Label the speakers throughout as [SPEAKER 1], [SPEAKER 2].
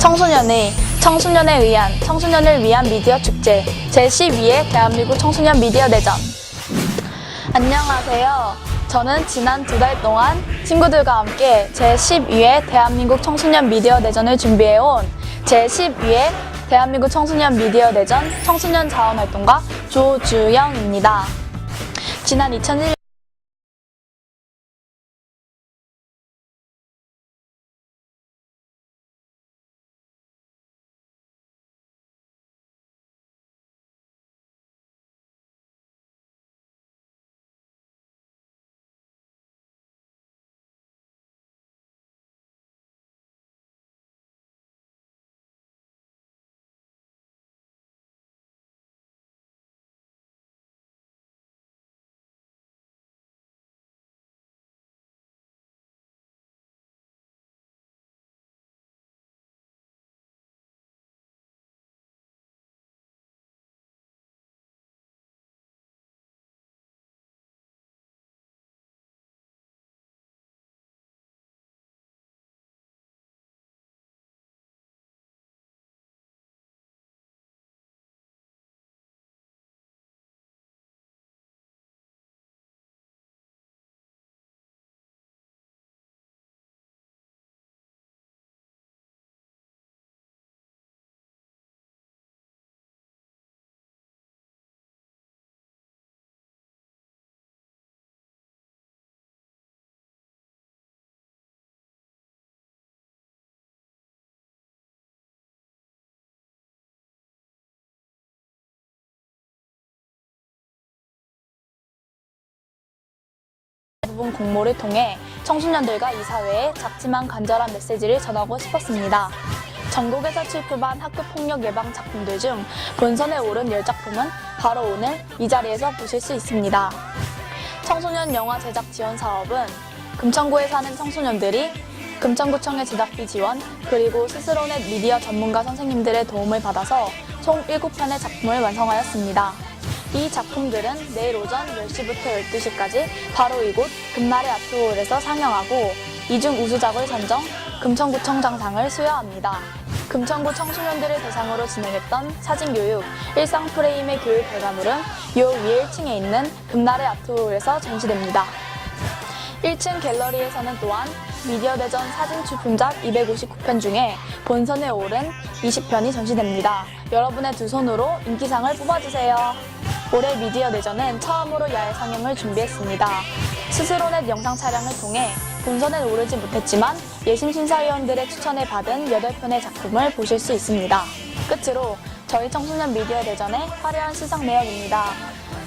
[SPEAKER 1] 청소년의 청소년에 의한 청소년을 위한 미디어 축제 제12회 대한민국 청소년 미디어 대전 안녕하세요. 저는 지난 두 달 동안 친구들과 함께 제12회 대한민국 청소년 미디어 대전을 준비해온 제12회 대한민국 청소년 미디어 대전 청소년 자원활동가 조주영입니다. 지난 2001년 부분 공모를 통해 청소년들과 이 사회에 작지만 간절한 메시지를 전하고 싶었습니다. 전국에서 출품한 학교 폭력 예방 작품들 중 본선에 오른 10작품은 바로 오늘 이 자리에서 보실 수 있습니다. 청소년 영화 제작 지원 사업은 금천구에 사는 청소년들이 금천구청의 제작비 지원 그리고 스스로 넷 미디어 전문가 선생님들의 도움을 받아서 총 7편의 작품을 완성하였습니다. 이 작품들은 내일 오전 10시부터 12시까지 바로 이곳 금날의 아트홀에서 상영하고 이중 우수작을 선정 금천구청장상을 수여합니다. 금천구 청소년들을 대상으로 진행했던 사진 교육, 일상 프레임의 교육 결과물은 요 위에 1층에 있는 금날의 아트홀에서 전시됩니다. 1층 갤러리에서는 또한 미디어 대전 사진 출품작 259편 중에 본선에 오른 20편이 전시됩니다. 여러분의 두 손으로 인기상을 뽑아주세요. 올해 미디어 대전은 처음으로 야외 상영을 준비했습니다. 스스로 넷 영상 촬영을 통해 본선에 오르지 못했지만 예심 심사위원들의 추천을 받은 8편의 작품을 보실 수 있습니다. 끝으로 저희 청소년 미디어 대전의 화려한 시상 내역입니다.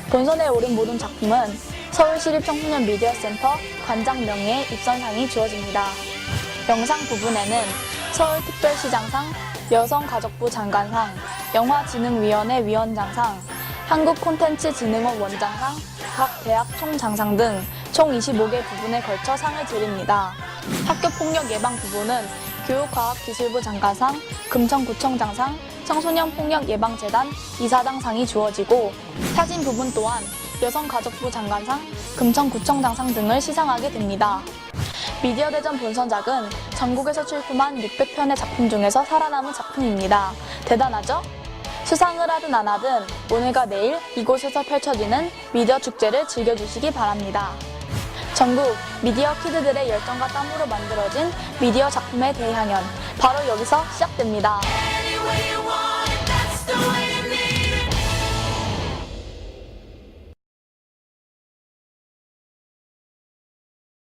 [SPEAKER 1] 본선에 오른 모든 작품은 서울시립청소년 미디어센터 관장 명예의 입선상이 주어집니다. 영상 부분에는 서울특별시장상, 여성가족부 장관상, 영화진흥위원회 위원장상, 한국콘텐츠진흥원 원장상, 각 대학 총장상 등 총 25개 부분에 걸쳐 상을 드립니다. 학교폭력 예방 부분은 교육과학기술부 장관상, 금천구청장상, 청소년폭력예방재단 이사장상이 주어지고 사진 부분 또한 여성가족부 장관상, 금천구청장상 등을 시상하게 됩니다. 미디어 대전 본선작은 전국에서 출품한 600편의 작품 중에서 살아남은 작품입니다. 대단하죠? 수상을 하든 안 하든 오늘과 내일 이곳에서 펼쳐지는 미디어 축제를 즐겨주시기 바랍니다. 전국 미디어 키드들의 열정과 땀으로 만들어진 미디어 작품의 대향연 바로 여기서 시작됩니다.